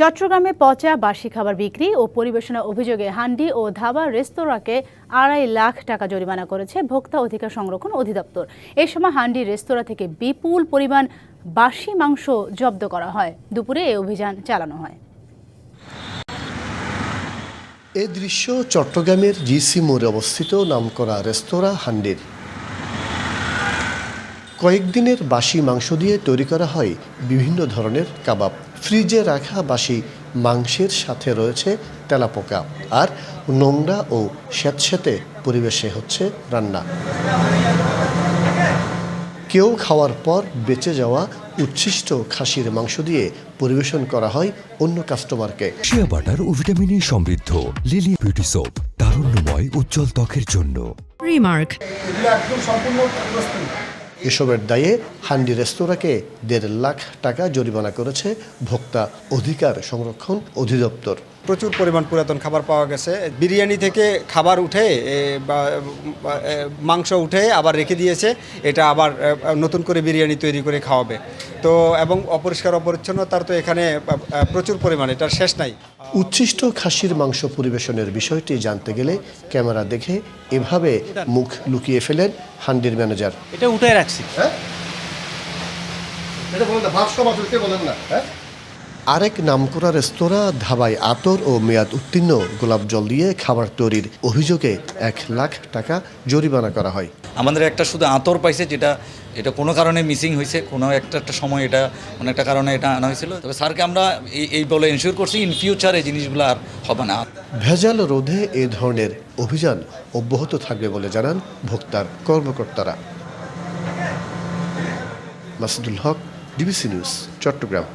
চট্টগ্রামে পচা বাসি খাবার বিক্রি ও পরিবেশনা অভিযোগে হান্ডি ও ধাবা রেস্তোরাঁকে আড়াই লাখ টাকা জরিমানা করেছে ভোক্তা অধিকার সংরক্ষণ অধিদপ্তর। এ সময় হান্ডি রেস্তোরাঁ থেকে বিপুল পরিমাণ বাসি মাংস জব্দ করা হয়। দুপুরে এই অভিযান চালানো হয়। এ দৃশ্য চট্টগ্রামের জিসি মোড়ে অবস্থিত নামকরা রেস্তোরাঁ হান্ডির। কয়েকদিনের বাসি মাংস দিয়ে তৈরি করা হয় বিভিন্ন ধরনের কাবাব। ফ্রিজে রাখা বাসি মাংসের সাথে রয়েছে তেলাপোকা আর নোংরা ও স্যাঁতস্যাঁতে পরিবেশে হচ্ছে রান্না। কেউ খাওয়ার পর বেঁচে যাওয়া উচ্ছিষ্ট খাসির মাংস দিয়ে পরিবেশন করা হয় অন্য কাস্টমারকে। শিয়া বাটার ও ভিটামিন সমৃদ্ধ লিলি বিউটি সোপ তারুণ্যময় উজ্জ্বল ত্বকের জন্য। Remark. এসবের দায়ে হান্ডি রেস্তোরাঁকে দেড় লাখ টাকা জরিমানা করেছে ভোক্তা অধিকার সংরক্ষণ অধিদপ্তর। প্রচুর পরিমাণ পুরাতন খাবার পাওয়া গেছে। বিরিয়ানি থেকে খাবার উঠে মাংস উঠে আবার রেখে দিয়েছে। এটা আবার নতুন করে বিরিয়ানি তৈরি করে খাওয়াবে। তো এবং অপরিষ্কার অপরিচ্ছন্নতার তো এখানে প্রচুর পরিমাণে এটা শেষ নাই। উচ্ছিষ্ট খাসির মাংস পরিবেশনের বিষয়টি জানতে গেলে ক্যামেরা দেখে এভাবে মুখ লুকিয়ে ফেলেন হান্ডির ম্যানেজার। এটা উঠে রাখছি। আরেক নামকরা রেস্তোরাঁ ধাবায় আতর ও মেয়াদ উত্তীর্ণ গোলাপ জল দিয়ে খাবার তৈরির অভিযোগে এক লাখ টাকা জরিমানা করা হয়। আমাদের একটা শুধু আতর পাইছে যেটা এটা কোনো কারণে মিসিং হয়েছে কোনো একটা একটা সময় এটা কোনো একটা কারণে এটা আনা হয়েছিল। তবে স্যারকে আমরা এই এই বলে এনশিওর করছি ইন ফিউচার এই জিনিসগুলো আর হবে না। ভেজাল রোধে এ ধরনের অভিযান অব্যাহত থাকবে বলে জানান ভোক্তার কর্মকর্তারা। Masudul Haque DBC news Chattogram.